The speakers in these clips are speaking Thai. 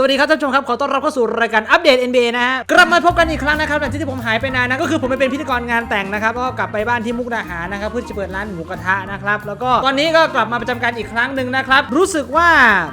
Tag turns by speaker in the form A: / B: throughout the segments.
A: สวัสดีครับท่านผู้ชมครับ ขอต้อนรับเข้าสู่รายการอัปเดต NBA นะฮะ กลับมาพบกันอีกครั้งนะครับหลังจากที่ผมหายไปนานนะ ก็คือผมไปเป็นพิธีกรงานแต่งนะครับ ก็กลับไปบ้านที่มุกดาหารนะครับ เพื่อจะเปิดร้านหมูกระทะนะครับ แล้วก็ตอนนี้ก็กลับมาประจำการอีกครั้งหนึ่งนะครับ รู้สึกว่า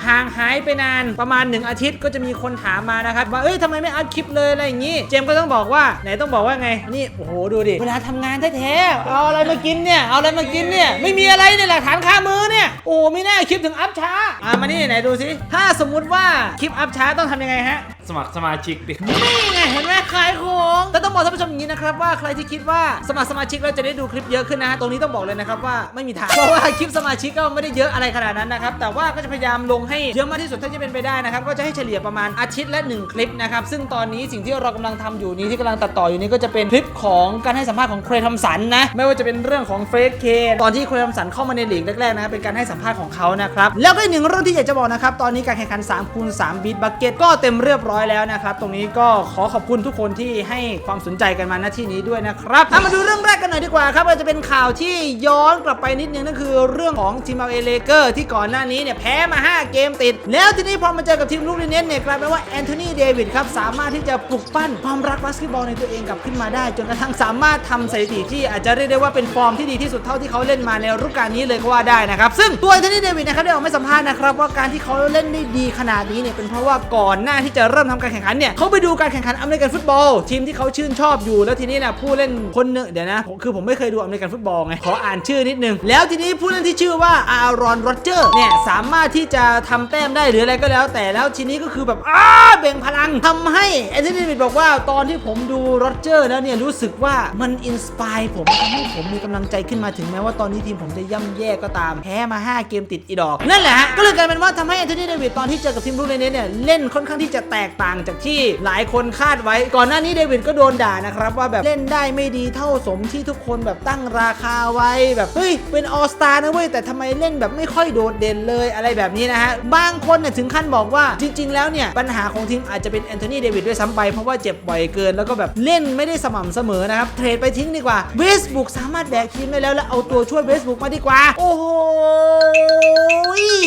A: ห่างหายไปนานประมาณ 1 อาทิตย์ก็จะมีคนถามมานะครับว่าเอ้ยทำไมไม่อัพคลิปเลยอะไรอย่างงี้เจมก็ต้องบอกว่าไหนต้องบอกว่าไงนี่โอ้โหดูดิเวลาทำงานแท้ๆเอาอะไรมากินเนี่ยเอาอะไรมากินเนี่ยไม่มีอะไรเนี่ยหลักฐานคามือเนี่ยโอ้ไม่น่าคลิปถึงอัพช้าอะมานี่ไหนดูสิถ้าสมมุติว่าคลิปอัพช้าต้องทำยังไงฮะ
B: สมัครสมาชิกดิ
A: นี่ไงเห็นไหมขายของแต่ต้องบอกท่านผู้ชมอย่างนี้นะครับว่าใครที่คิดว่าสมัครสมาชิกแล้วจะได้ดูคลิปเยอะขึ้นนะฮะตรงนี้ต้องบอกเลยนะครับว่าไม่มีทางเพราะว่าคลิปสมาชิกก็ไม่ได้เยอะอะไรขนาดนั้นนะครับแต่ว่าก็จะพยายามลงให้เยอะมากที่สุดเท่าที่เป็นไปได้นะครับก็จะให้เฉลี่ยประมาณอาทิตย์ละหนึ่งคลิปนะครับซึ่งตอนนี้สิ่งที่เรากำลังทำอยู่นี้ที่กำลังตัดต่ออยู่นี้ก็จะเป็นคลิปของการให้สัมภาษณ์ของเครทอมสันนะไม่ว่าจะเป็นเรื่องของเฟรดเคนตอนที่เครทอมสันเข้ามาในลีกแรกๆนะเป็นการให้สัมภาษณ์ของเขานะครับแล้วก็อีกหนึ่งเรื่องที่อยากจะบอกนะครับตอนนี้การแข่งขัน3คูณ3บีทบักเก็ตก็เต็มเรียบร้อย้อยแล้วนะครับ ตรงนี้ก็ขอขอบคุณทุกคนที่ให้ความสนใจกันมาณที่นี้ด้วยนะครับเอามาดูเรื่องแรกกันหน่อยดีกว่าครับว่าจะเป็นข่าวที่ย้อนกลับไปนิดนึงนั่นคือเรื่องของทีมเอาเอเลเกอร์ที่ก่อนหน้านี้เนี่ยแพ้มา 5 เกมติด แล้วทีนี้พอมาเจอกับทีมลูกเนสเนี่ยกลายเป็นว่าแอนโทนีเดวิดครับสามารถที่จะปลุกปั้นความรักบาสเกตบอลในตัวเองกลับขึ้นมาได้ จนกระทั่งสามารถทำสถิติที่อาจจะเรียกได้ว่าเป็นฟอร์มที่ดีที่สุดเท่าที่เขาเล่นมาในฤดูกาลนี้เลยก็ว่าได้นะครับซึ่งตัวแอนโทนีเดวิดนะครับได้ออกมาสัมภาษณ์นะครับว่าการที่เขาเล่นได้ดีขนาดนี้เนี่ยเป็นเพราะว่าก่อนหน้าที่จะเริ่มทำการแข่งขันเนี่ยเขาไปดูการแข่งขันอเมริกันฟุตบอล ทีมที่เขาชื่นชอบอยู่แล้วทีนี้เนี่ยผู้เล่นคนหนึ่งเดี๋ยวนะคือผมไม่เคยดูอเมริกันฟุตบอลไงขออ่านชื่อนิดนึง แล้วทีนี้ผู้เล่นที่ชื่อว่าอารอนโรเจอร์เนี่ยสามารถที่จะทำแต้มได้หรืออะไรก็แล้ว แต่แล้วทีนี้ก็คือแบบอ้าเบ่งพลังทำให้แอนโทนีเดวิดบอกว่าตอนที่ผมดูโรเจอร์แล้วเนี่ยรู้สึกว่ามันอินสปายผมทำให้ผมมีกำลังใจขึ้นมาถึงแม้ว่าตอนนี้ทีมผมจะย่ำแย่ก็ตามแพ้มา 5 เกมติดอีดอกนั่นแหละฮะก็เลยกลายเป็นว่าทำให้แอนโทนีเดวิดตอนที่เจอกับทีมรูเนเนเนี่ยเล่นค่อนข้างที่จะแตกต่างจากที่หลายคนคาดไว้ ก่อนหน้านี้เดวิดก็โดนด่านะครับ ว่าแบบเล่นได้ไม่ดีเท่าสมที่ทุกคนแบบตั้งราคาไว้แบบเฮ้ยเป็นออสตานะเว้ยแต่ทำไมเล่นแบบไม่ค่อยโดดเด่นเลยอะไรแบบนี้นะฮะบางคนเนี่ยถึงขั้นบอกว่าจริง ๆ แล้วเนี่ย ปัญหาของทีมอาจจะเป็นแอนโทนีเดวิดด้วยซ้ำไป เพราะว่าเจ็บบ่อยเกินแล้วก็แบบเล่นไม่ได้สม่ำเสมอนะครับ เทรดไปทิ้งดีกว่าเวสบุกสามารถแบกทีมได้แล้ว แล้วเอาตัวช่วยเวสบุกมาดีกว่า โอ้โห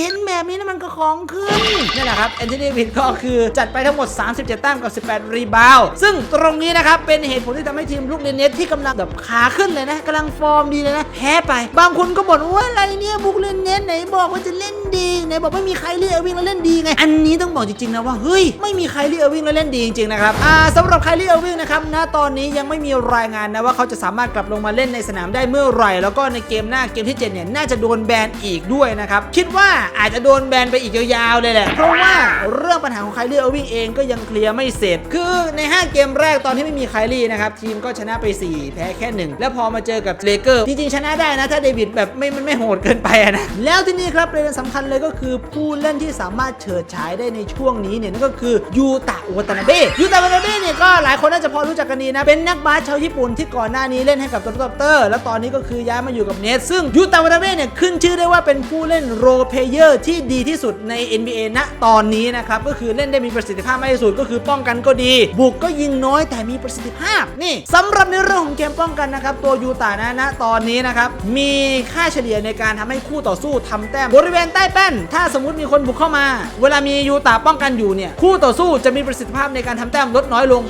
A: เห็นแบบนี้นะมันก็ของขึ้นนั่แหละครับแอนโทนีเดวิดก็คือจัดไปทั้งหมด 37 แต้มกับ 18 รีบาวซึ่งตรงนี้นะครับเป็นเหตุผลที่ทำให้ทีมลูกเนเนสที่กำลังแบบขาขึ้นเลยนะกำลังฟอร์มดีเลยนะแพ้ไป บางคนก็บ่นว่าอะไรเนี่ยบุกเลนเนสไหนบอกว่าจะเล่นดีไหนบอกไม่มีใครเรียกวิ่งแล้วเล่นดีไง อันนี้ต้องบอกจริงๆนะว่าเฮ้ยไม่มีใครเรียกวิ่งแล้วเล่นดีจริงๆนะครับอ่าสำหรับใครเรียกวิ่งนะครับณตอนนี้ยังไม่มีรายงานนะว่าเขาจะสามารถกลับลงมาเล่นในสนามได้เมื่อไหร่ แล้วก็ในเกมหน้าเกมที่7เนี่ยน่าจะโดนแบนอีกด้วยนะครับคิดว่าอาจจะโดนแบนไปอีกยาวๆเลยแหละเพราะว่าเรื่องปัญหาของไครี่เออร์วิงเองก็ยังเคลียร์ไม่เสร็จ คือใน 5 เกมแรกตอนที่ไม่มีไคลี่นะครับทีมก็ชนะไป 4 แพ้แค่ 1 แล้วพอมาเจอกับเลเกอร์จริงๆชนะได้นะ ถ้าเดวิดแบบไม่มันไม่โหดเกินไปนะแล้วที่นี่ครับประเด็นสำคัญเลยก็คือผู้เล่นที่สามารถเฉิดฉายได้ในช่วงนี้เนี่ยนั่นก็คือยูตะวัตนาเบะยูตะวัตนาเบะเนี่ยก็หลายคนน่าจะพอรู้จักกันดีนะเป็นนักบาสชาวญี่ปุ่นที่ก่อนหน้านี้เล่นให้กับโตโตเตอร์ แล้วตอนนี้ก็คือย้ายมาอยู่กับเนสซึ่งยูตะวัตนาเบะเนี่ยขึ้นชื่อได้ว่าเป็นผู้เล่นโรเพเยอร์ที่ดีที่สุดใน NBA ณตอนนี้นะครับก็คือเล่นได้มีประสิทธิภาพมากที่สุดก็คือป้องกันก็ดี บุกก็ยิงน้อยแต่มีประสิทธิภาพนี่สำหรับในเรื่องของเกมป้องกันนะครับตัวยูตะนะตอนนี้นะครับมีค่าเฉลี่ยในการทำให้คู่ต่อสู้ทำแต้มบริเวณใต้แป้น ถ้าสมมติมีคนบุกเข้ามา เวลามียูตะป้องกันอยู่เนี่ยคู่ต่อสู้จะมีประสิทธิภาพในการทำแต้มลดน้อยลง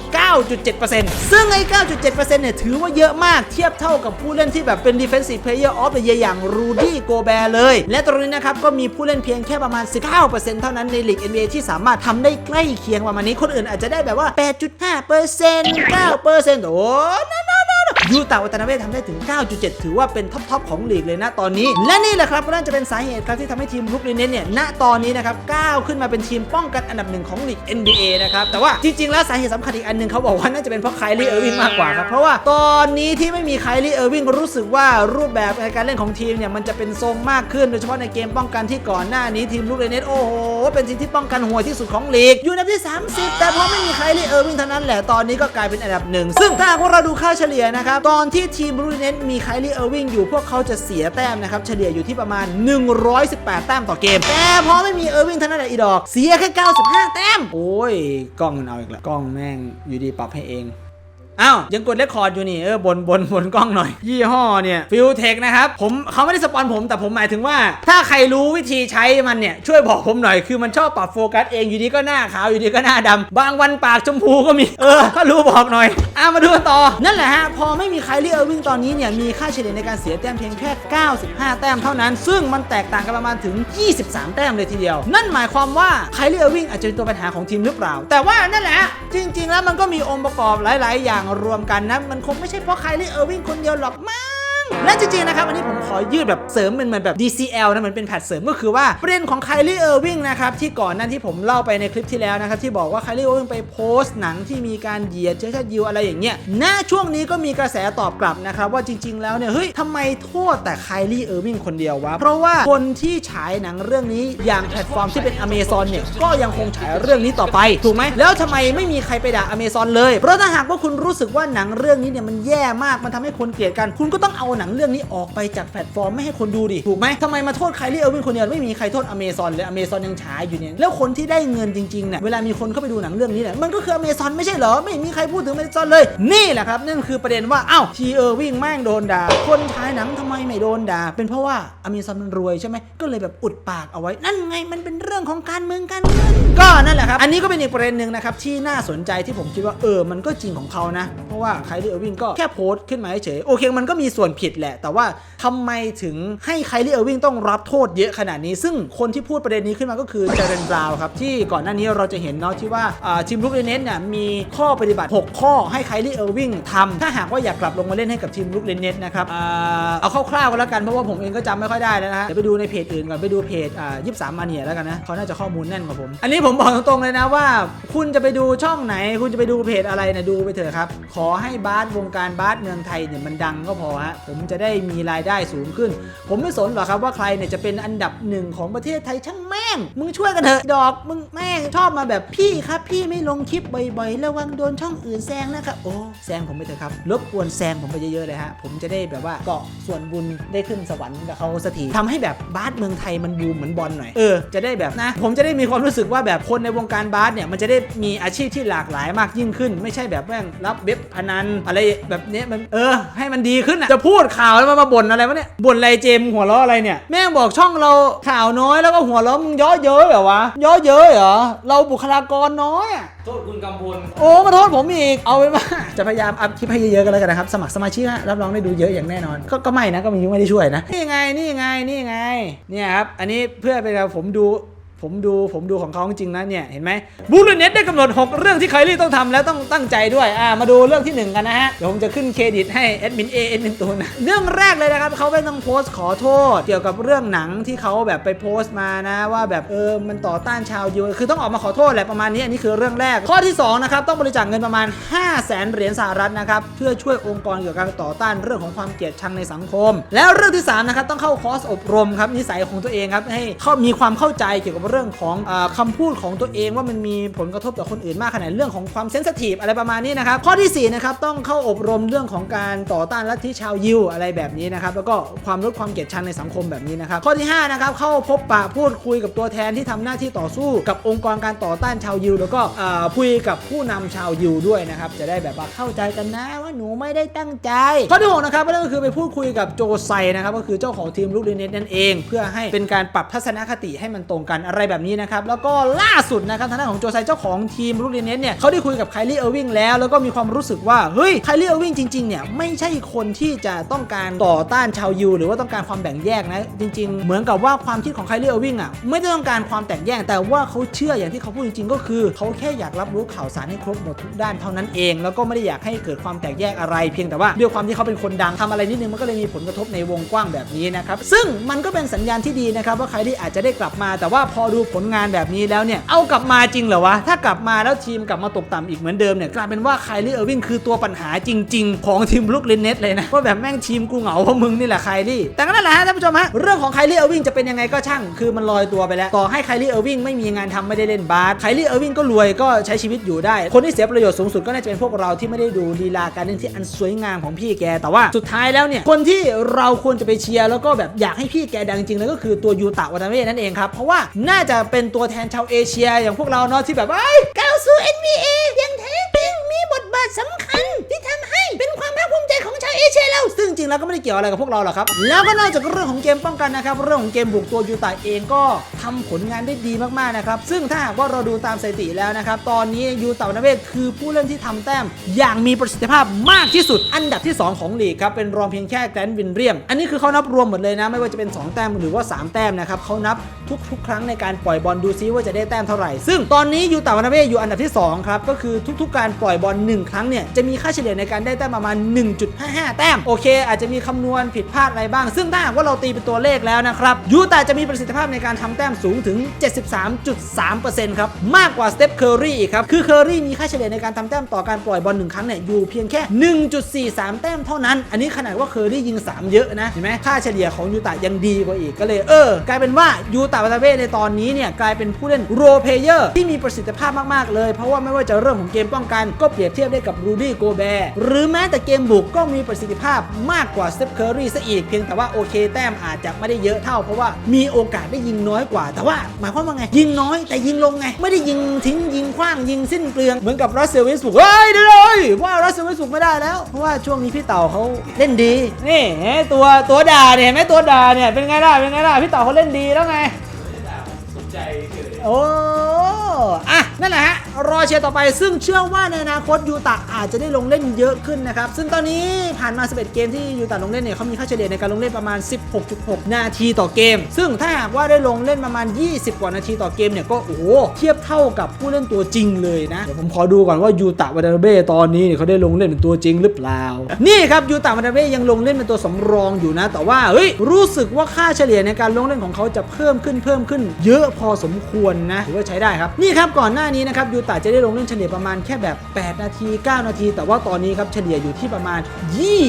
A: 9.7%ซึ่งไอ้9.7%เนี่ยถือว่าเยอะมากเทียบเท่ากับผู้เล่นที่แบบเป็น defensive player of the year อย่างรูดี้โกแบร์เลย และตรงนี้นะครับก็มีผู้เล่นเพียงแค่ประมาณ 19%เท่านั้นในลีก NBA ที่สามารถทำได้ใกล้เคียงเคียงประมาณนี้คนอื่นอาจจะได้แบบว่า 8.5% 9%โอ้นั่น ยูตาวัตนาเวททำได้ถึง 9.7 ถือว่าเป็นท็อปทอปของลีกเลยนะตอนนี้ และนี่แหละครับก็น่าจะเป็นสาเหตุครับที่ทำให้ทีมบรุกลินเนสเนี่ยณตอนนี้นะครับก้าวขึ้นมาเป็นทีมป้องกันอันดับหนึ่งของลีก NBA นะครับแต่ว่าจริงๆแล้วสาเหตุสำคัญอีกอันหนึ่งเขาบอกว่าน่าจะเป็นเพราะไคลี่เออร์วิงมากกว่าครับเพราะว่าตอนนี้ที่ไม่มีไคลี่เออร์วิงรู้สึกว่ารูปแบบในการเล่นของทีมเนี่ยมันจะเป็นทรงมากขึ้นโดยเฉพาะในเกมป้องกันที่ก่อนหน้านี้ทีมบรุกลินเนสโอ้โหเป็นทีมที่ป้องกันหัวที่สุดของลีกอยู่อันดับที่ 30 แต่พอไม่มีไคลี่เออร์วิงเท่านั้นแหละตอนนี้ก็กลายเป็นอันดับหนึ่งซึ่งถ้าหากเราดูค่าเฉลี่ยนะครับตอนที่ทีมบรูเนสมีไคลี่เออร์วิงอยู่พวกเขาจะเสียแต้มนะครับ เฉลี่ยอยู่ที่ประมาณ 118 แต้มต่อเกม แต่พอไม่มีเออร์วิงเท่านั้นแหละอีดอก เสียแค่ 95 แต้ม โอ้ย กล้องมันเอาอีกแล้ว กล้องแม่งอยู่ดีปรับให้เอง อ้าว ยังกดเลคคอร์ดอยู่นี่เออบนบนบนกล้องหน่อย ยี่ห้อเนี่ยฟิลเทคนะครับผมเขาไม่ได้สปอนผมแต่ผมหมายถึงว่า ถ้าใครรู้วิธีใช้มันเนี่ย ช่วยบอกผมหน่อยคือมันชอบปรับโฟกัสเองอยู่ดีก็หน้าขาวอยู่ดีก็หน้าดำบางวันปากชมพูก็มี เออถ้ารู้บอกหน่อยอะมาดูกันต่อ นั่นแหละฮะ พอไม่มีไคลี่เออร์วิงตอนนี้เนี่ยมีค่าเฉลี่ยในการเสียแต้มเพียงแค่ 95 แต้มเท่านั้น ซึ่งมันแตกต่างกันประมาณถึง 23 แต้มเลยทีเดียว นั่นหมายความว่าไคลเออร์วิงอาจจะเป็นตัวปัญหาของทีมหรือเปล่า แต่ว่านั่นแหละจริง ๆ แล้วมันก็มีองค์ประกอบหลาย ๆ อย่างรวมกันนะ มันคงไม่ใช่เพราะไคลี่เออร์วิงคนเดียวหรอกมั้ง และจริงๆนะครับอันนี้ผมขอยืดแบบเสริมเป็นเหมือนแบบ DCL นะเหมือนเป็นแพทเสริมก็คือว่าประเด็นของไคลี่เออร์วิงนะครับที่ก่อนนั้นที่ผมเล่าไปในคลิปที่แล้วนะครับที่บอกว่าไคลี่เออร์วิงไปโพสต์หนังที่มีการเหยียดเชื้อชาติยิวอะไรอย่างเงี้ยณช่วงนี้ก็มีกระแสตอบกลับนะครับว่าจริง ๆ แล้วเนี่ยเฮ้ยทำไมโทษแต่ไคลี่เออร์วิงคนเดียววะเพราะว่าคนที่ฉายหนังเรื่องนี้อย่างแพลตฟอร์มที่เป็นอเมซอนเนี่ยก็ยังคงฉายเรื่องนี้ต่อไปถูกไหมแล้วทำไมไม่มีใครไปด่าอเมซอนเลยเพราะถ้าหากว่าคุณรู้สึกว่าหนังเรื่องนี้เนี่ยมันแย่มากมันทำให้คนเกลียดกัน คุณก็ต้องเอาหนังเรื่องนี้ออกไปจากแพลตฟอร์มไม่ให้คนดูดิ ถูกไหมทำไมมาโทษไคลี่เออร์วินคนเดียวไม่มีใครโทษอเมซอนเลยอเมซอนยังฉายอยู่เนี่ยแล้วคนที่ได้เงินจริงๆเนี่ยเวลามีคนเข้าไปดูหนังเรื่องนี้เนี่ยมันก็คืออเมซอนไม่ใช่เหรอไม่มีใครพูดถึงอเมซอนเลย นี่แหละครับนั่นคือประเด็นว่าอ้าวทีเออร์วิงแม่งโดนด่าคนฉายหนังทำไมไม่โดนด่าเป็นเพราะว่าอเมซอนมันรวยใช่ไหมก็เลยแบบอุดปากเอาไว้ นั่นไงมันเป็นเรื่องของการเมืองการเงินก็นั่นแหละครับอันนี้ก็เป็นอีกประเด็นหนึ่งนะครับที่น่าสนใจที่ผมคิดว่าเออมันก็จริงของเขานะ เพราะว่าไคลี่เออร์วิงก็แค่โพสต์ขึ้นมาเฉยโอเคมันก็มีส่วนผิดแหละแต่ว่าทำไมถึงให้ไคลี่เออร์วิงต้องรับโทษเยอะขนาดนี้ ซึ่งคนที่พูดประเด็นนี้ขึ้นมาก็คือเจเรนบราวครับ ที่ก่อนหน้านี้เราจะเห็นเนาะที่ว่าทีมลูกเรเนสเนี่ยมีข้อปฏิบัติ 6 ข้อให้ไคลี่เออร์วิงทำถ้าหากว่าอยากกลับลงมาเล่นให้กับทีมลูกเรเนสนะครับอ่าเอาคร่าวๆกันแล้วกันเพราะว่าผมเองก็จำไม่ค่อยได้แล้วนะฮะเดี๋ยวไปดูในเพจอื่นก่อนไปดูเพจอ่ายี่สามมาเนียแล้วกันนะเขาน่าจะข้อมูลแน่นกว่าผม อันนี้ผมบอกตรงๆเลยนะว่า คุณจะไปดูช่องไหน คุณจะไปดูเพจอะไรนะดูไปเถอะครับขอให้บาสวงการบาสเมืองไทยเนี่ยมันดังก็พอฮะผมจะได้มีรายได้สูงขึ้น ผมไม่สนหรอกครับว่าใครเนี่ยจะเป็นอันดับหนึ่งของประเทศไทยช่างแม่ง มึงช่วยกันเถอะดอกมึงแม่งชอบมาแบบพี่ครับพี่ไม่ลงคลิปบ่อยๆระวังโดนช่องอื่นแซงนะครับโอ้แซงผมไปเถอะครับรบกวนแซงผมไปเยอะๆเลยฮะผมจะได้แบบว่าเกาะส่วนบุญได้ขึ้นสวรรค์กับเขาสักทีทำให้แบบบาสเมืองไทยมันบูมเหมือนบอลหน่อยเออจะได้แบบนะผมจะได้มีความรู้สึกว่าแบบคนในวงการบาสเนี่ยมันจะได้มีอาชีพที่หลากหลายมากยิ่งขึ้น ไม่ใช่แบบแม่งรับเว็บพนันอะไรแบบเนี้ยมันเออ ให้มันดีขึ้นอะจะพูดข่าวแล้วมามาบ่นอะไรวะเนี่ยบ่นอะไรเจมส์หัวเราะอะไรเนี่ยแม่งบอกช่องเราข่าวน้อยแล้วก็หัวเราะมึงย่อเย้ยเหรอวะย่อเย้ยเหรอเราบุคลากรน้อยอะ
B: โทษคุณกำพล
A: โอ้มาโทษผมอีกเอาไว้ว่า จะพยายามอัพคลิปให้เยอะๆกันแล้วกันนะครับสมัครสมาชิกฮะรับรองได้ดูเยอะอย่างแน่นอน ก็ก็ไม่นะก็มีไม่ได้ช่วยนะนี่ไงนี่ไงนี่ไงเนี่ยครับอันนี้เพื่อเป็นการผมดู ผมดูผมดูของเขาจริงๆนะเนี่ยเห็นไหมบูลเน็ตได้กำหนด 6 เรื่องที่ไคลี่ต้องทำแล้วต้องตั้งใจด้วยอ่ามาดูเรื่องที่ 1 กันนะฮะ เดี๋ยวผมจะขึ้นเครดิตให้แอดมินเอแอดมินตูนะเรื่องแรกเลยนะครับเขาไปต้องโพสต์ขอโทษ เกี่ยวกับเรื่องหนังที่เขาแบบไปโพสต์มานะว่าแบบเออมันต่อต้านชาวยิวคือต้องออกมาขอโทษแหละประมาณนี้อันนี้คือเรื่องแรก ข้อที่2นะครับต้องบริจาคเงินประมาณ 5 0 0แสนเหรียญสหรัฐนะครับเพื่อช่วยองค์กรเกี่ยวกับการต่อต้านเรื่องของความเกลียดชังในสังคม แล้วเรื่องที่3นะครับต้องเข้าคอร์สอบรมครับนิสัยของตัวเองครับให้เข้ามีความเข้าใจเกี่ยวกับเรื่องของอาคำพูดของตัวเองว่ามันมีผลกระทบต่อคนอื่นมากขนาดไหนเรื่องของความเซนสทีฟอะไรประมาณนี้นะครับ ข้อที่4นะครับต้องเข้าอบรมเรื่องของการต่อต้านลัทธิชาวยิวอะไรแบบนี้นะครับแล้วก็ความลดความเกลียดชังในสังคมแบบนี้นะครับข้อที่ห้านะครับเข้าพบปะพูดคุยกับตัวแทนที่ทำหน้าที่ต่อสู้กับองค์กรการต่อต้านชาวยิวแล้วก็คุยกับผู้นำชาวยิวด้วยนะครับจะได้แบบว่าเข้าใจกันนะว่าหนูไม่ได้ตั้งใจ ข้อที่หกนะครับก็คือไปพูดคุยกับโจไซนะครับก็คือเจ้าของทีมลูกเรเนตนั่นเอง เพื่อให้เป็นการปรับทัศนคติให้มันตรงกันอะไรแบบนี้นะครับ แล้วก็ล่าสุดนะครับทางด้านของโจไซเจ้าของทีมลูกเรเนตเนี่ยเขาได้คุยกับไคลี่เออร์วิงแล้ว แล้วก็มีความรู้สึกว่า เฮ้ยไคลี่เออร์วิงจริงๆเนี่ยไม่ใช่คนที่จะต้องการต่อต้านชาวยิวหรือว่าต้องการความแบ่งแยกนะ จริง ๆ เหมือนกับว่าความคิดของไคลี่เออร์วิงอะไม่ได้ต้องการความแตกแยก แต่ว่าเขาเชื่ออย่างที่เขาพูดจริง ๆ ก็คือเขาแค่อยากรับรู้ข่าวสารให้ครบหมดทุกด้านเท่านั้นเอง แล้วก็ไม่ได้อยากให้เกิดความแตกแยกอะไร เพียงแต่ว่าด้วยความที่เขาเป็นคนดังทำอะไรนิดนึงมันก็เลยมีผลกระทบในวงกว้างแบบนี้นะครับซึ่งมันก็เป็นสัญญาณที่ดีนะครับว่าไคลี่อาจจะได้กลับมาแต่ว่าพอดูผลงานแบบนี้แล้วเนี่ย เอากลับมาจริงเหรอวะ ถ้ากลับมาแล้วทีมกลับมาตกต่ำอีกเหมือนเดิมเนี่ยกลายเป็นว่าไคลี่เออร์วิงคือตัวปัญหาจริง ๆ ของทีมบรุกลินเนตเลยนะว่าแบบแม่งทีมกูเหงาเพราะมึงนี่แหละไคลี่แต่ก็นั่นแหละฮะท่านผู้ชมฮะเรื่องของไคลี่เออร์วิงจะเป็นยังไงก็ช่าง คือมันลอยตัวไปแล้ว ต่อให้ไคลี่เออร์วิงไม่มีงานทำไม่ได้เล่นบาสไคลี่เออร์วิงก็รวยก็ใช้ชีวิตอยู่ได้ คนที่เสียประโยชน์สูงสุดก็น่าจะเป็นพวกเราที่ไม่ได้ดูลีลาการเล่นที่อันสวยงามของพี่แก แต่ว่าสุดท้ายแล้วเนี่ยคนที่เราควรจะไปเชียร์แล้วก็แบบอยากให้พี่แกดังจริงเลยก็คือตัวยูตะวาตาเมะนั่นเองครับเพราะว่าน่าน่าจะเป็นตัวแทนชาวเอเชียอย่างพวกเราเนาะที่แบบไอ้ก้าวสู่ NBA อยังแท้จริงมีบทบาทสำคัญที่ทำให้เป็นความภาคภูมิใจของชาวเอเชียเราซึ่งจริงแล้วก็ไม่ได้เกี่ยวอะไรกับพวกเราหรอกครับ แล้วก็นอกจากเรื่องของเกมป้องกันนะครับเรื่องของเกมบุกตัวยูตาเองก็ ทำผลงานได้ดีมากๆนะครับ ซึ่งถ้าหากว่าเราดูตามสถิติแล้วนะครับ ตอนนี้ยูเต่านาเวศคือผู้เล่นที่ทำแต้ม อย่างมีประสิทธิภาพมากที่สุด อันดับที่ 2 ของลีกครับ เป็นรองเพียงแค่แกรนด์วินเรียม อันนี้คือเขานับรวมหมดเลยนะ ไม่ว่าจะเป็น 2 แต้มหรือว่า 3 แต้มนะครับเขานับทุก ๆ ครั้งในการปล่อยบอลดูซิว่าจะได้แต้มเท่าไหร่ ซึ่งตอนนี้ยูเตาวานาเวศอยู่อันดับที่สองครับก็คือทุก ๆ การปล่อยบอลหนึ่งครั้งเนี่ยจะมีค่าเฉลี่ยในการได้แต้มประมาณ 1.55 แต้มโอเค อาจจะมีคำนวณผิดพลาดอะไรบ้าง ซึ่งถ้าหากว่าเราตีเป็นตัวเลขแล้วนะครับยูตาจะมีประสิทธิภาพในการทำแต้มสูงถึง 73.3%ครับมากกว่าสเตปเคอร์รีอีกครับคือเคอร์รีมีค่าเฉลี่ยในการทำแต้มต่อการปล่อยบอลหนึ่งครั้งเนี่ยอยู่เพียงแค่ 1.43 แต้มเท่านั้น อันนี้ขนาดว่าเคอร์รียิง 3 เยอะนะเห็นไหมค่าเฉลี่ยของยูตายังดีกว่าอีกก็เลยเออกลายเป็นว่ายูตาวานาเวศในตอนนี้เนี่ยกลายเป็นผู้เล่นโรเพเยอร์ที่มีประสิทธิภาพมากๆเลย เพราะว่าไม่ว่าจะเรื่องของเกมป้องกันก็เปรียบเทียบได้กับรูดี้โกแบร์หรือแม้แต่เกมบุกก็มีประสิทธิภาพมากกว่าสเตปเคอร์รีซะอีกเพียงแต่ว่าโอเคแต้มอาจจะไม่ได้เยอะเท่า เพราะว่ามีโอกาสได้ยิงน้อยกว่าแต่ว่าหมายความว่าไง ยิงน้อยแต่ยิงลงไง ไม่ได้ยิงทิ้งยิงขว้างยิงสิ้นเปลือง เหมือนกับรัสเซลวิสบุกเฮ้ยเดี๋ยวเลยว่ารัสเซลวิสบุกไม่ได้แล้ว เพราะว่าช่วงนี้พี่เต่าเขาเล่นดีนี่เห็นไหมตัวตัวด่าเนี่ยเห็นไหมตัวด่าเนี่ยเป็นไงล่ะเป็นไงล่ะพี่เต่าเขาเล่นดีแล้วไงโอ้ อะนั่นแหละฮะรอเชียร์ต่อไปซึ่งเชื่อว่าในอนาคตยูตะอาจจะได้ลงเล่นเยอะขึ้นนะครับ ซึ่งตอนนี้ผ่านมา 11 เกมที่ยูตะลงเล่นเนี่ยเขามีค่าเฉลี่ยในการลงเล่นประมาณ 16.6 นาทีต่อเกม ซึ่งถ้าหากว่าได้ลงเล่นประมาณ 20 กว่านาทีต่อเกมเนี่ยก็โอ้โหเทียบเท่ากับผู้เล่นตัวจริงเลยนะเดี๋ยวผมขอดูก่อนว่ายูตะวาดาเบ้ตอนนี้เนี่ยเขาได้ลงเล่นเป็นตัวจริงหรือเปล่า นี่ครับยูตะวาดาเบ้ยังลงเล่นเป็นตัวสำรองอยู่นะ แต่ว่าเฮ้ยรู้สึกว่าค่าเฉลี่ยในการลงเล่นของเขาจะเพิ่มขึ้นเพิ่มขึ้น เยอะพอสมควรนะถือว่าใช้ได้ครับนีครับก่อนหน้านี้นะครับยูตะจะได้ลงเล่นเฉลี่ยประมาณแค่แบบ 8 นาที 9 นาที แต่ว่าตอนนี้ครับเฉลี่ยอยู่ที่ประมาณ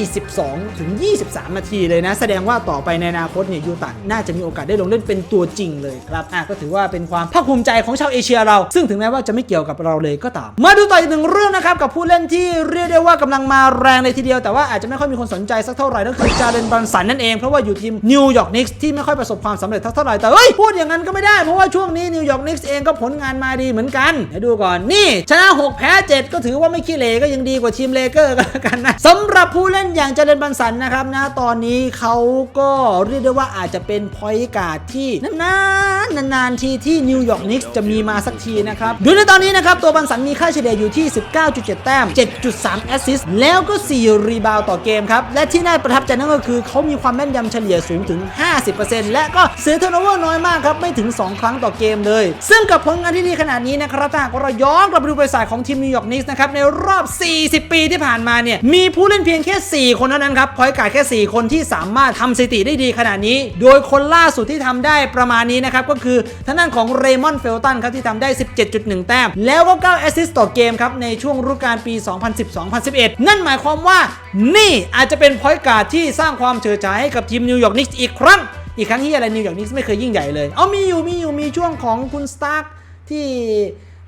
A: 22 ถึง 23 นาทีเลยนะ แสดงว่าต่อไปในอนาคตเนี่ยยูตะน่าจะมีโอกาสได้ลงเล่นเป็นตัวจริงเลยครับอะก็ถือว่าเป็นความภาคภูมิใจของชาวเอเชียเรา ซึ่งถึงแม้ว่าจะไม่เกี่ยวกับเราเลยก็ตาม มาดูต่ออีกหนึ่งเรื่องนะครับกับผู้เล่นที่เรียกได้ว่ากำลังมาแรงเลยทีเดียว แต่ว่าอาจจะไม่ค่อยมีคนสนใจสักเท่าไหร่นั่นคือจาเรนบรันสันนั่นเองเพราะว่าอยู่ทีมนิวยอร์กนิกส์ที่ไม่ค่อยประสบความสำเร็จเท่าไหร่แต่เฮ้ยพูดอย่างนั้นก็ไม่ได้เพราะว่าช่วงนี้นิวยอร์กนิกส์เองก็ผลงานมาดีเหมือนกันเดี๋ยวดูก่อนนี่ ชนะ 6 แพ้ 7 ก็ถือว่าไม่ขี้เหร่ก็ยังดีกว่าทีมเลเกอร์ก็แล้วกันนะสำหรับผู้เล่นอย่างเจริญบันสันนะครับนะตอนนี้เขาก็เรียกได้ว่าอาจจะเป็นพอยต์การ์ดที่นานๆนานๆทีที่นิวยอร์กนิกส์จะมีมาสักทีนะครับดูในตอนนี้นะครับตัวบันสันมีค่าเฉลี่ยอยู่ที่ 19.7 แต้ม 7.3 แอสซิสต์แล้วก็ 4 รีบาวต่อเกมครับ และที่น่าประทับใจนั่นก็คือเขามีความแม่นยำเฉลี่ยสูงถึง 50%และก็เสียเทอร์โนเวอร์น้อยมากครับไม่ถึง 2 ครั้งต่อเกมเลย ซึ่งกับผลงานที่ดีขนาดนี้นะครับถ้าหากเราย้อนกลับไปดูประวัติศาสตร์ของทีมนิวยอร์กนิกส์นะครับในรอบ 40 ปีที่ผ่านมาเนี่ยมีผู้เล่นเพียงแค่ 4 คนเท่านั้นครับพอยต์การ์ดแค่ 4 คนที่สามารถทำสถิติได้ดีขนาดนี้ โดยคนล่าสุดที่ทำได้ประมาณนี้นะครับก็คือทางด้านของเรมอนเฟลตันครับที่ทำได้ 17.1 แต้ม แล้วก็9แอสซิสต์ต่อเกมครับในช่วงฤดูกาลปี 2010-2011 นั่นหมายความว่านี่อาจจะเป็นพอยต์การ์ดที่สร้างความเฉื่อยฉายให้กับทีมนิวยอร์กนิกส์อีกครั้งอีกครั้งที่อะไรนิวยอร์กนิกส์ไม่เคยยิ่งใหญ่เลย เอามีอยู่มีอยู่มีช่วงของคุณสตาร์ กที่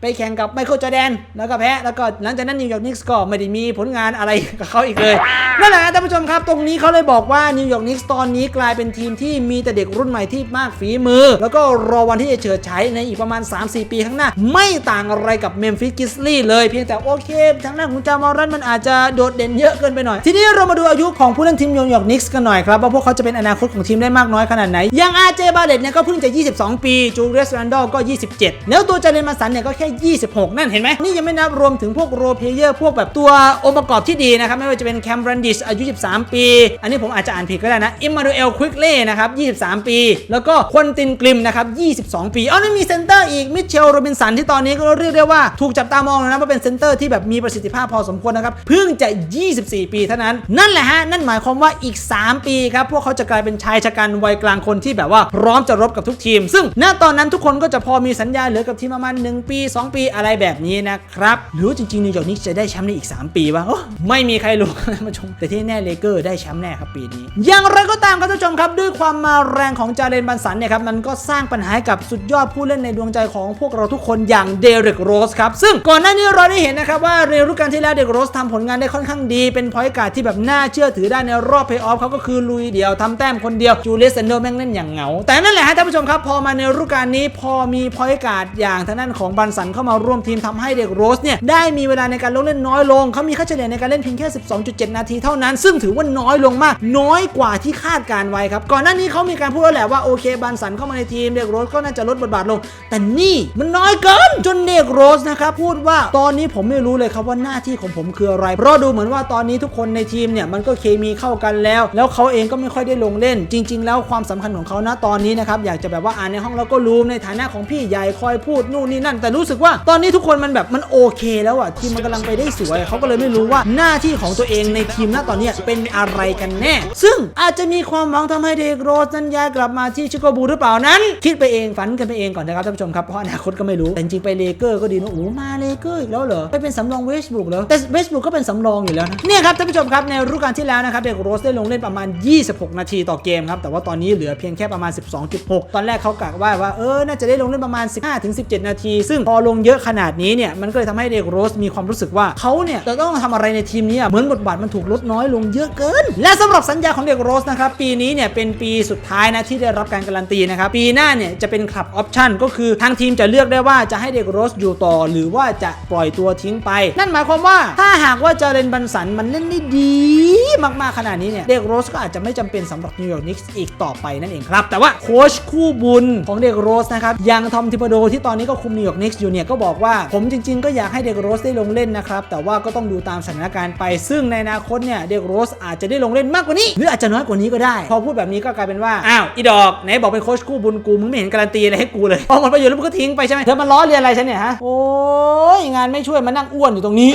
A: ไปแข่งกับไมเคิลจอร์แดน แล้วก็แพ้ แล้วก็หลังจากนั้นนิวยอร์กนิกส์ก็ไม่ได้มีผลงานอะไรกับเขาอีกเลย นั่นแหละท่านผู้ชมครับ ตรงนี้เขาเลยบอกว่านิวยอร์กนิกส์ตอนนี้กลายเป็นทีมที่มีแต่เด็กรุ่นใหม่ที่มากฝีมือ แล้วก็รอวันที่จะเฉิดฉายในอีกประมาณ 3-4 ปีข้างหน้า ไม่ต่างอะไรกับเมมฟิสกิสลี่เลยเพียงแต่โอเค ทางด้านของจามอรันมันอาจจะโดดเด่นเยอะเกินไปหน่อย ทีนี้เรามาดูอายุของผู้เล่นทีมนิวยอร์กนิกส์กันหน่อยครับว่าพวกเขาจะเป็นอนาคตของทีมได้มากน้อยขนาดไหนอย่างอาร์เจบาเลตเนี่ยก็เพิ่งจะ 22 ปีจูเลียสแรนดอลก็ 27 แล้วตัวเจเรนมาสันเนี่ยก็แค่26 นั่นเห็นไหมนี่ยังไม่นับรวมถึงพวกโรเพลเยอร์พวกแบบตัวองค์ประกอบที่ดีนะครับ ไม่ว่าจะเป็นแคมบรันดิชอายุ23ปี อันนี้ผมอาจจะอ่านผิดก็ได้นะอิมมานูเอลควิกเล่นะครับ 23 ปี แล้วก็ควนตินกริมนะครับ 22 ปีอ๋อนี่มีเซนเตอร์อีกมิเชลโรบินสันที่ตอนนี้ก็เรียกได้ว่าถูกจับตามองเลยนะว่าเป็นเซนเตอร์ที่แบบมีประสิทธิภาพพอสมควรนะครับเพิ่งจะ 24 ปีเท่านั้นนั่นแหละฮะนั่นหมายความว่าอีก 3 ปีครับพวกเขาจะกลายเป็นชายชะกันวัยกลางคนที่แบบว่าพร้อมจะรบกับทุกทีม ซึ่งณตอนนั้นทุกคนก็จะพอมีสัญญาเหลือกับทีมประมาณ1ปี2ปีอะไรแบบนี้นะครับ หรือจริงๆนิวยอร์กนิกจะได้แชมป์ในอีก 3 ปีวะโอ้ไม่มีใครรู้ท่านผู้ชมแต่ที่แน่เลเกอร์ได้แชมป์แน่ครับปีนี้ อย่างไรก็ตามครับท่านผู้ชมครับ ด้วยความมาแรงของจาเรนบันสันเนี่ยครับมันก็สร้างปัญหาให้กับสุดยอดผู้เล่นในดวงใจของพวกเราทุกคนอย่างเดริกโรสครับซึ่งก่อนหน้านี้เราได้เห็นนะครับว่าในฤดูกาลที่แล้วเดริกโรสทำผลงานได้ค่อนข้างดีเป็นพอยต์การ์ดที่แบบน่าเชื่อถือได้ในรอบเพลย์ออฟเขาก็คือลุยเดียวทำแต้มคนเดียวจูเลียสเซนโดแม่งเล่นอย่างเหงาแต่นั่นแหละฮะท่านผู้ชมครับพอมาในฤดูกาลนี้พอมีพอยต์การ์ดอย่างทางด้านของบันสันเข้ามาร่วมทีมทำให้เด็กโรสเนี่ยได้มีเวลาในการลงเล่นน้อยลง เขามีค่าเฉลี่ยในการเล่นเพียงแค่ 12.7 นาทีเท่านั้น ซึ่งถือว่าน้อยลงมาก น้อยกว่าที่คาดการไว้ครับ ก่อนหน้านี้เขามีการพูดแล้วแหละว่าโอเคบันสันเข้ามาในทีมเด็กโรสก็น่าจะลดบทบาทลง แต่นี่มันน้อยเกินจนเด็กโรสนะครับพูดว่าตอนนี้ผมไม่รู้เลยครับว่าหน้าที่ของผมคืออะไร เพราะดูเหมือนว่าตอนนี้ทุกคนในทีมเนี่ยมันก็เคมีเข้ากันแล้ว แล้วเขาเองก็ไม่ค่อยได้ลงเล่น จริง ๆ แล้วความสำคัญของเขานะตอนนี้นะครับอยากจะแบบว่าอ่านในห้องแล้วก็รู้ในฐานะของพี่ใหญ่คอยพูดนู่นนี่นั่นแต่รู้สึกว่า ตอนนี้ทุกคนมันแบบมันโอเคแล้วอะทีมมันกำลังไปได้สวยเขาก็เลยไม่รู้ว่าหน้าที่ของตัวเองในทีมณตอนนี้เป็นอะไรกันแน่ ซึ่งอาจจะมีความหวังทำให้เด็กโรสนั้นย้ายกลับมาที่ชิคาโกบูหรือเปล่านั้น คิดไปเองฝันกันไปเองก่อนนะครับท่านผู้ชมครับเพราะอนาคตก็ไม่รู้แต่จริงไปเลเกอร์ก็ดีนะโอ้มาเลเกอร์อีกแล้วเหรอไปเป็นสำรองเวสบุกเหรอแต่เวสบุกก็เป็นสำรองอยู่แล้วนะเนี่ยครับท่านผู้ชมครับในฤดูกาลที่แล้วนะครับเด็กโรสได้ลงเล่นประมาณ 26 นาทีต่อเกมครับแต่ว่าตอนนี้เหลือเพียงแค่ประมาณ 12.6 ตอนแรกเขากะว่าว่าเออน่าจะได้ลงเล่นประมาณ 15-17 นาที ซึ่งพอลงงเยอะขนาดนี้เนี่ยมันก็เลยทำให้เด็กโรสมีความรู้สึกว่าเขาเนี่ยจะต้องทำอะไรในทีมนี้อะเหมือนบทบาทมันถูกลดน้อยลงเยอะเกิน และสำหรับสัญญาของเด็กโรสนะครับปีนี้เนี่ยเป็นปีสุดท้ายนะที่ได้รับการการันตีนะครับปีหน้าเนี่ยจะเป็นคลับออปชั่นก็คือทางทีมจะเลือกได้ว่าจะให้เด็กโรสอยู่ต่อ หรือว่าจะปล่อยตัวทิ้งไป นั่นหมายความว่าถ้าหากว่าเจเรนบันสันมันเล่นได้ดีมากๆขนาดนี้เนี่ยเด็กโรสก็อาจจะไม่จำเป็นสำหรับนิวยอร์กนิกส์อีกต่อไปนั่นเองครับแต่ว่าโค้ชคู่บุญของเด็กโรสนะครับย่างทอมทิปโดที่ตอนนี้ก็คุมนิวยอร์กนิกส์อยู่เนี่ยก็บอกว่าผมจริง ๆ ก็อยากให้เด็กโรสได้ลงเล่นนะครับแต่ว่าก็ต้องดูตามสถานการณ์ไป ซึ่งในอนาคตเนี่ยเด็กโรสอาจจะได้ลงเล่นมากกว่านี้ หรืออาจจะน้อยกว่านี้ก็ได้ พอพูดแบบนี้ก็กลายเป็นว่าอ้าวอีดอกไหนบอกเป็นโค้ชคู่บุญกูมึงไม่เห็นการันตีอะไรให้กูเลยพอหมดประโยชน์แล้วมึงก็ทิ้งไปใช่ไหมเธอมาล้อเรียนอะไรฉันเนี่ยฮะโอ้ยงานไม่ช่วยมานั่งอ้วนอยู่ตรงนี้